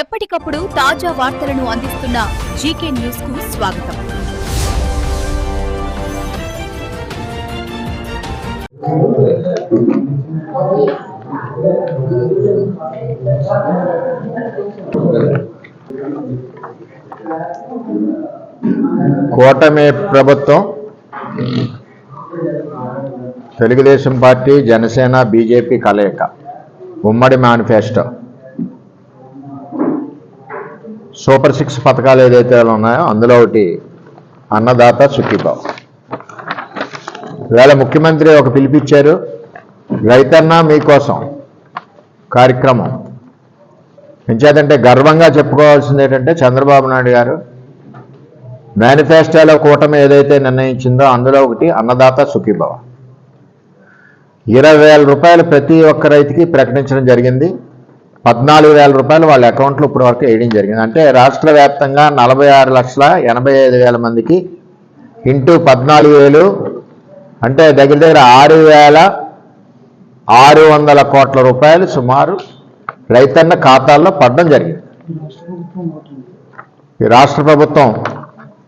ఎప్పటికప్పుడు తాజా వార్తలను అందిస్తున్న జీకే న్యూస్కు స్వాగతం. కూటమి ప్రభుత్వం తెలుగుదేశం పార్టీ జనసేన బీజేపీ కలయిక. ఉమ్మడి మేనిఫెస్టో. సూపర్ సిక్స్ పథకాలు ఏదైతే ఉన్నాయో అందులో ఒకటి అన్నదాత సుఖీభావ్. ఇవాళ ముఖ్యమంత్రి ఒక పిలిపిచ్చారు రైతన్న మీకోసం కార్యక్రమం. ఎంచేతంటే గర్వంగా చెప్పుకోవాల్సింది ఏంటంటే చంద్రబాబు నాయుడు గారు మేనిఫెస్టోలో కూటమి ఏదైతే నిర్ణయించిందో అందులో ఒకటి అన్నదాత సుఖీభవ. ఇరవై వేల రూపాయలు ప్రతి ఒక్క రైతుకి ప్రకటించడం జరిగింది. పద్నాలుగు వేల రూపాయలు వాళ్ళ అకౌంట్లో ఇప్పటి వరకు వేయడం జరిగింది. అంటే రాష్ట్ర వ్యాప్తంగా నలభై ఆరు లక్షల ఎనభై ఐదు వేల మందికి ఇంటూ పద్నాలుగు వేలు అంటే దగ్గర దగ్గర ఆరు వేల ఆరు వందల కోట్ల రూపాయలు సుమారు రైతన్న ఖాతాల్లో పడడం జరిగింది. ఈ రాష్ట్ర ప్రభుత్వం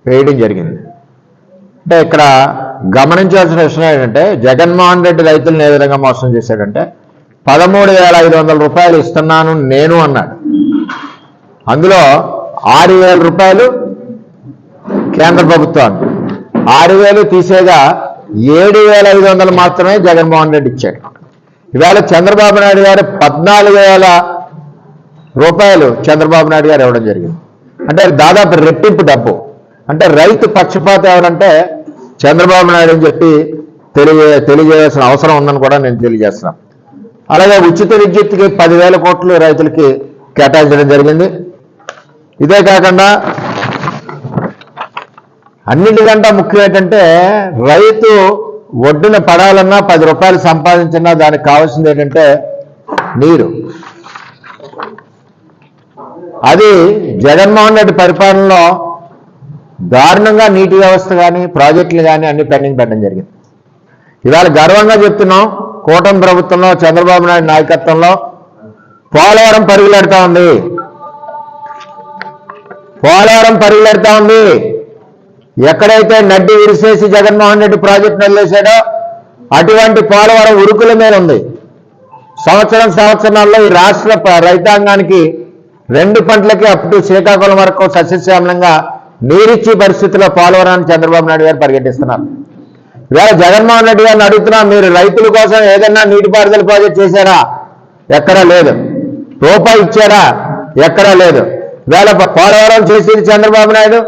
వేయడం జరిగింది. అంటే ఇక్కడ గమనించాల్సిన విషయం ఏంటంటే జగన్మోహన్ రెడ్డి రైతులను ఏ విధంగా మోసం చేశాడంటే పదమూడు వేల ఐదు వందల రూపాయలు ఇస్తున్నాను నేను అన్నాడు. అందులో ఆరు వేల రూపాయలు కేంద్ర ప్రభుత్వానికి ఆరు వేలు తీసేగా ఏడు వేల ఐదు వందలు మాత్రమే జగన్మోహన్ రెడ్డి ఇచ్చాడు. ఇవాళ చంద్రబాబు నాయుడు గారు పద్నాలుగు వేల రూపాయలు చంద్రబాబు నాయుడు గారు ఇవ్వడం జరిగింది. అంటే దాదాపు రెట్టింపు డబ్బు. అంటే రైతు పక్షపాతం ఎవరంటే చంద్రబాబు నాయుడు అని చెప్పి తెలియ తెలియజేయాల్సిన అవసరం ఉందని కూడా నేను తెలియజేస్తున్నాను. అలాగే ఉచిత విద్యుత్కి పదివేల కోట్లు రైతులకి కేటాయించడం జరిగింది. ఇదే కాకుండా అన్నిటికంటే ముఖ్యం ఏంటంటే రైతు ఒడ్డున పడాలన్నా పది రూపాయలు సంపాదించినా దానికి కావాల్సింది ఏంటంటే నీరు. అది జగన్మోహన్ రెడ్డి పరిపాలనలో దారుణంగా నీటి వ్యవస్థ కానీ ప్రాజెక్టులు కానీ అన్ని పెండింగ్ పెట్టడం జరిగింది. ఇవాళ గర్వంగా చెప్తున్నాం కూటమి ప్రభుత్వంలో చంద్రబాబు నాయుడు నాయకత్వంలో పోలవరం పరుగులెడతా ఉంది. పోలవరం పరుగులెడతా ఉంది. ఎక్కడైతే నడ్డి విరిసేసి జగన్మోహన్ రెడ్డి ప్రాజెక్టు వదిలేశాడో అటువంటి పోలవరం ఉరుకుల మీద ఉంది. సంవత్సరం సంవత్సరాల్లో ఈ రాష్ట్ర రైతాంగానికి రెండు పంటలకి అప్ టు శ్రీకాకుళం వరకు సస్యశ్యామలంగా నీరిచ్చి పరిస్థితిలో పోలవరాన్ని చంద్రబాబు నాయుడు గారు పరిగెట్టిస్తున్నారు. ఇవాళ జగన్మోహన్ రెడ్డి గారిని అడుగుతున్నా మీరు రైతుల కోసం ఏదన్నా నీటిపారుదల ప్రాజెక్ట్ చేశారా? ఎక్కడా లేదు. రూపాయి ఇచ్చారా? ఎక్కడా లేదు. ఇవాళ పోలవరం చేసింది చంద్రబాబు నాయుడు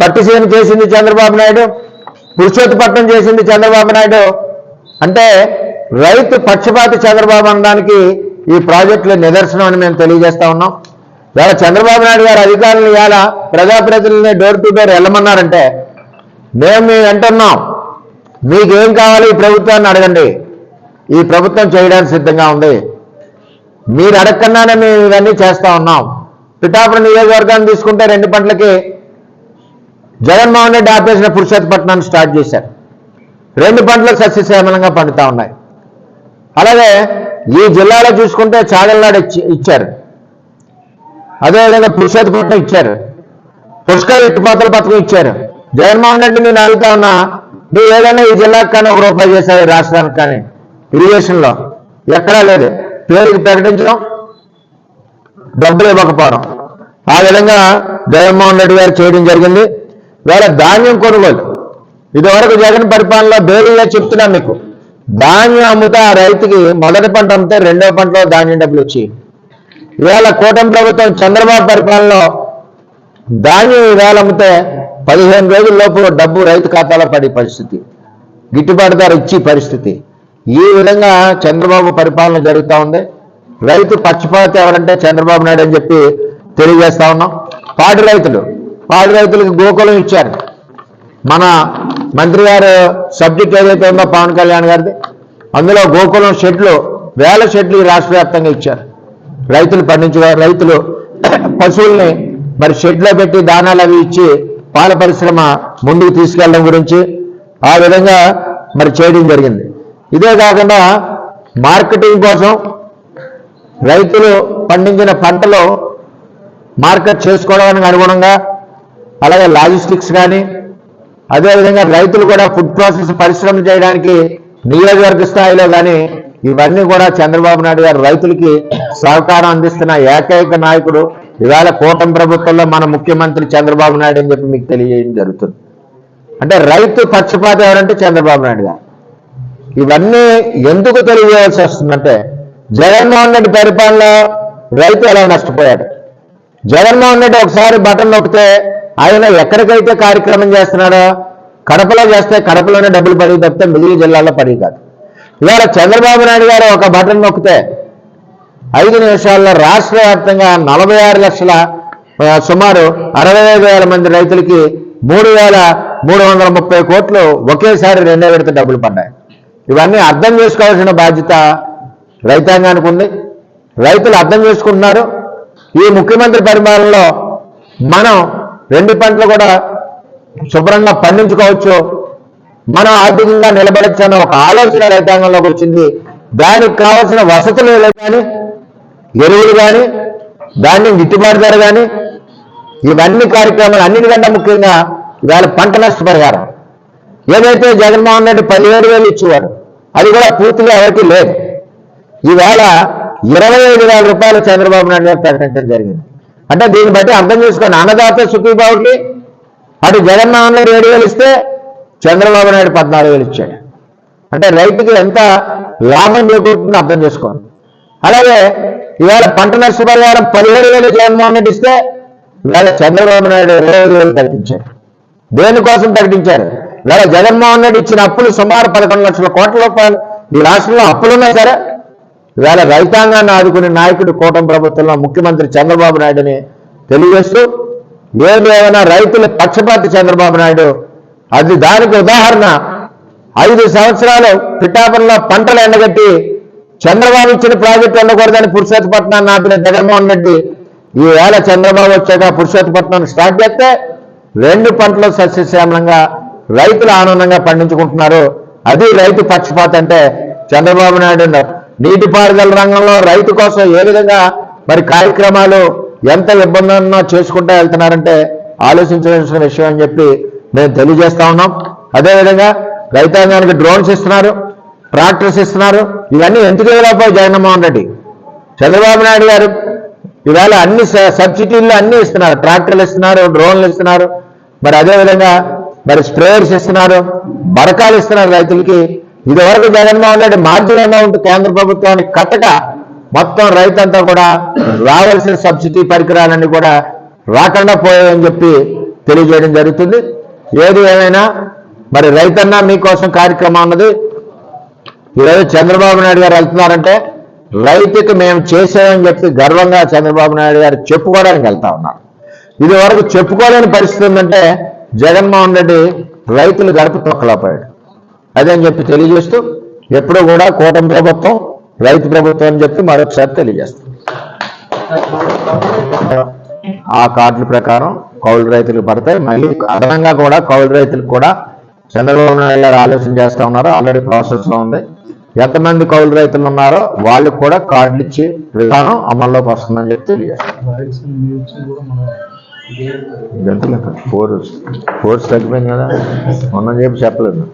పట్టిసీమ చేసింది చంద్రబాబు నాయుడు పురుషోత్పట్నం చేసింది చంద్రబాబు నాయుడు. అంటే రైతు పక్షపాతి చంద్రబాబు అనడానికి ఈ ప్రాజెక్టుల నిదర్శనం అని మేము తెలియజేస్తా ఉన్నాం. ఇవాళ చంద్రబాబు నాయుడు గారు అధికారులను ఇవాళ ప్రజాప్రతినిధులని డోర్ టు డోర్ వెళ్ళమన్నారంటే మేము మీ అంటున్నాం మీకేం కావాలి ఈ ప్రభుత్వాన్ని అడగండి. ఈ ప్రభుత్వం చేయడానికి సిద్ధంగా ఉంది. మీరు అడగకుండానే మేము ఇవన్నీ చేస్తా ఉన్నాం. పిఠాపురం నియోజకవర్గాన్ని తీసుకుంటే రెండు పంటలకి జగన్మోహన్ రెడ్డి ఆపేసిన పురుషోత్పట్నాన్ని స్టార్ట్ చేశారు. రెండు పంటలు సస్యశ్యామలంగా పండుతా ఉన్నాయి. అలాగే ఈ జిల్లాలో చూసుకుంటే చాగల్నాడు ఇచ్చారు. అదేవిధంగా పురుషోత్పట్నం ఇచ్చారు. పుష్కర ఎత్తుపాతల పథకం ఇచ్చారు. జగన్మోహన్ రెడ్డి నేను అడుగుతా ఉన్నా నువ్వు ఏదైనా ఈ జిల్లాకు కానీ ఒక రూపాయి చేశావు రాష్ట్రానికి కానీ ఇరిగేషన్లో ఎక్కడా లేదు. పేరుకి ప్రకటించడం డబ్బులు ఇవ్వకపోవడం. ఆ విధంగా జగన్మోహన్ రెడ్డి గారు చేయడం జరిగింది. వేళ ధాన్యం కొనుగోలు. ఇదివరకు జగన్ పరిపాలనలో బేరీగా చెప్తున్నా మీకు ధాన్యం అమ్ముతా ఆ రైతుకి మొదటి పంట అమ్మితే రెండో పంటలో ధాన్యం డబ్బులు వచ్చి ఇవాళ కూటమి ప్రభుత్వం చంద్రబాబు పరిపాలనలో ధాన్యం ఈవేళ అమ్మితే పదిహేను రోజుల డబ్బు రైతు ఖాతాలో పడే పరిస్థితి. గిట్టుబాటు ధర ఇచ్చే పరిస్థితి. ఈ విధంగా చంద్రబాబు పరిపాలన జరుగుతూ ఉంది. రైతు పక్షపాత ఎవరంటే చంద్రబాబు నాయుడు అని చెప్పి తెలియజేస్తా ఉన్నాం. పాడి రైతులు. పాడి రైతులకు గోకులం ఇచ్చారు. మన మంత్రి గారు సబ్జెక్ట్ ఏదైతే ఉందో పవన్ కళ్యాణ్ గారిది అందులో గోకులం షెడ్లు వేల షెడ్లు రాష్ట్ర వ్యాప్తంగా ఇచ్చారు. రైతులు పండించే రైతులు పశువుల్ని మరి షెడ్లో పెట్టి దానాలు అవి ఇచ్చి పాల పరిశ్రమ ముందుకు తీసుకెళ్ళడం గురించి ఆ విధంగా మరి చేయడం జరిగింది. ఇదే కాకుండా మార్కెటింగ్ కోసం రైతులు పండించిన పంటలు మార్కెట్ చేసుకోవడానికి అనుగుణంగా అలాగే లాజిస్టిక్స్ కానీ అదేవిధంగా రైతులు కూడా ఫుడ్ ప్రాసెస్ పరిశ్రమ చేయడానికి నియోజకవర్గ స్థాయిలో కానీ ఇవన్నీ కూడా చంద్రబాబు నాయుడు గారు రైతులకి సహకారం అందిస్తున్న ఏకైక నాయకుడు ఇవాళ కూటమి ప్రభుత్వంలో మన ముఖ్యమంత్రి చంద్రబాబు నాయుడు అని చెప్పి మీకు తెలియజేయడం జరుగుతుంది. అంటే రైతు పక్షపాత ఎవరంటే చంద్రబాబు నాయుడు గారు. ఇవన్నీ ఎందుకు తెలియజేయాల్సి వస్తుందంటే జగన్మోహన్ రెడ్డి పరిపాలనలో రైతు ఎలా నష్టపోయాడు? జగన్మోహన్ రెడ్డి ఒకసారి బటన్ నొక్కితే ఆయన ఎక్కడికైతే కార్యక్రమం చేస్తున్నాడో కడపలో చేస్తే కడపలోనే డబ్బులు పడి తప్పితే మిగిలిన జిల్లాల్లో పడి కాదు. ఇవాళ చంద్రబాబు నాయుడు గారు ఒక బటన్ నొక్కితే ఐదు నిమిషాల్లో రాష్ట్ర వ్యాప్తంగా నలభై ఆరు లక్షల సుమారు అరవై ఐదు వేల మంది రైతులకి మూడు వేల మూడు వందల ముప్పై కోట్లు ఒకేసారి రెండో విడత డబ్బులు పడ్డాయి. ఇవన్నీ అర్థం చేసుకోవాల్సిన బాధ్యత రైతాంగానికి ఉంది. రైతులు అర్థం చేసుకుంటున్నారు. ఈ ముఖ్యమంత్రి పరిపాలనలో మనం రెండు పంటలు కూడా శుభ్రంగా పండించుకోవచ్చు. మనం ఆర్థికంగా నిలబడచ్చు అన్న ఒక ఆలోచన రైతాంగంలోకి వచ్చింది. దానికి కావాల్సిన వసతులు కానీ ఎరువులు కానీ ధాన్యం గిట్టుబాటు ధర కానీ ఇవన్నీ కార్యక్రమాలు అన్నిటికంటే ముఖ్యంగా ఇవాళ పంట నష్ట పరిహారం ఏదైతే జగన్మోహన్ రెడ్డి పదిహేడు వేలు ఇచ్చేవారు అది కూడా పూర్తిగా ఎవరికి లేదు. ఈవేళ ఇరవై ఐదు వేల రూపాయలు చంద్రబాబు నాయుడు గారు ప్రకటించడం జరిగింది. అంటే దీన్ని బట్టి అర్థం చేసుకోండి. అన్నదాత సుఖీబాబుకి అటు జగన్మోహన్ రెడ్డి ఏడు వేలు ఇస్తే చంద్రబాబు నాయుడు పద్నాలుగు వేలు ఇచ్చాడు. అంటే రైతుకి ఎంత లాభం చేకూరుతుందో అర్థం చేసుకోండి. అలాగే ఇవాళ పంట నష్టపరిహారం పదిహేడు వేలు జగన్మోహన్ రెడ్డి ఇస్తే ఇవాళ చంద్రబాబు నాయుడు ఇరవై ఐదు వేలు ప్రకటించారు దేనికోసం ప్రకటించారు ఇవాళ జగన్మోహన్ రెడ్డి ఇచ్చిన అప్పులు సుమారు పదకొండు లక్షల కోట్ల రూపాయలు. ఈ రాష్ట్రంలో అప్పులున్నా సరే. ఇవాళ రైతాంగాన్ని ఆదుకునే నాయకుడు కూటమి ప్రభుత్వంలో ముఖ్యమంత్రి చంద్రబాబు నాయుడుని తెలియజేస్తూ ఏదేమైనా రైతుల పక్షపాతి చంద్రబాబు నాయుడు అది దానికి ఉదాహరణ. ఐదు సంవత్సరాలు పిఠాపురంలో పంటలు ఎండగట్టి చంద్రబాబు ఇచ్చిన ప్రాజెక్టు ఉండకూడదని పురుషోత్తపట్నాన్ని ఆపిన జగన్మోహన్ రెడ్డి ఈవేళ చంద్రబాబు వచ్చాక పురుషోత్తపట్నాన్ని స్టార్ట్ చేస్తే రెండు పంటలు సస్యశ్యామలంగా రైతులు ఆనందంగా పండించుకుంటున్నారు. అది రైతు పక్షపాత అంటే చంద్రబాబు నాయుడు నీటిపారుదల రంగంలో రైతు కోసం ఏ విధంగా మరి కార్యక్రమాలు ఎంత ఇబ్బంది చేసుకుంటూ వెళ్తున్నారంటే ఆలోచించవలసిన విషయం అని చెప్పి మేము తెలియజేస్తా ఉన్నాం. అదేవిధంగా రైతాంగానికి డ్రోన్స్ ఇస్తున్నారు. ట్రాక్టర్స్ ఇస్తున్నారు. ఇవన్నీ ఎందుకు ఇవ్వలేకపోయి జగన్మోహన్ రెడ్డి. చంద్రబాబు నాయుడు గారు ఇవాళ అన్ని సబ్సిడీలు అన్ని ఇస్తున్నారు. ట్రాక్టర్లు ఇస్తున్నారు డ్రోన్లు ఇస్తున్నారు. మరి అదేవిధంగా మరి స్ప్రేయర్స్ ఇస్తున్నారు. బరకాలు ఇస్తున్నారు రైతులకి. ఇదివరకు జగన్మోహన్ రెడ్డి మార్జినంగా అమౌంట్ కేంద్ర ప్రభుత్వానికి కట్టక మొత్తం రైతంతా కూడా రావాల్సిన సబ్సిడీ పరికరాలన్నీ కూడా రాకుండా పోయాయని చెప్పి తెలియజేయడం జరుగుతుంది. ఏది ఏమైనా మరి రైతన్నా మీకోసం కార్యక్రమం అన్నది ఈరోజు చంద్రబాబు నాయుడు గారు వెళ్తున్నారంటే రైతుకి మేము చేసామని చెప్పి గర్వంగా చంద్రబాబు నాయుడు గారు చెప్పుకోవడానికి వెళ్తా ఉన్నారు. ఇది వరకు చెప్పుకోలేని పరిస్థితి ఉందంటే జగన్మోహన్ రెడ్డి రైతులు గడప తొక్కలేకపోయాడు. అదే అని చెప్పి తెలియజేస్తూ ఎప్పుడూ కూడా కూటమి ప్రభుత్వం రైతు ప్రభుత్వం అని చెప్పి మరొకసారి తెలియజేస్తాం. ఆ కార్డుల ప్రకారం కౌలు రైతులు పడతాయి. మళ్ళీ అదనంగా కూడా కౌలు రైతులకు కూడా చంద్రబాబు నాయుడు గారు ఆలోచన చేస్తా ఉన్నారు. ఆల్రెడీ ప్రాసెస్లో ఉంది. ఎంతమంది కౌలు రైతులు ఉన్నారో వాళ్ళకి కూడా కార్డులు ఇచ్చి విధానం అమల్లోకి వస్తుందని చెప్పి తెలియజేస్తాం ఫోర్స్ గంటలు ఫోర్ ఫోర్స్ తగ్గిపోయింది కదా? మొన్న చెప్పి చెప్పలేదు.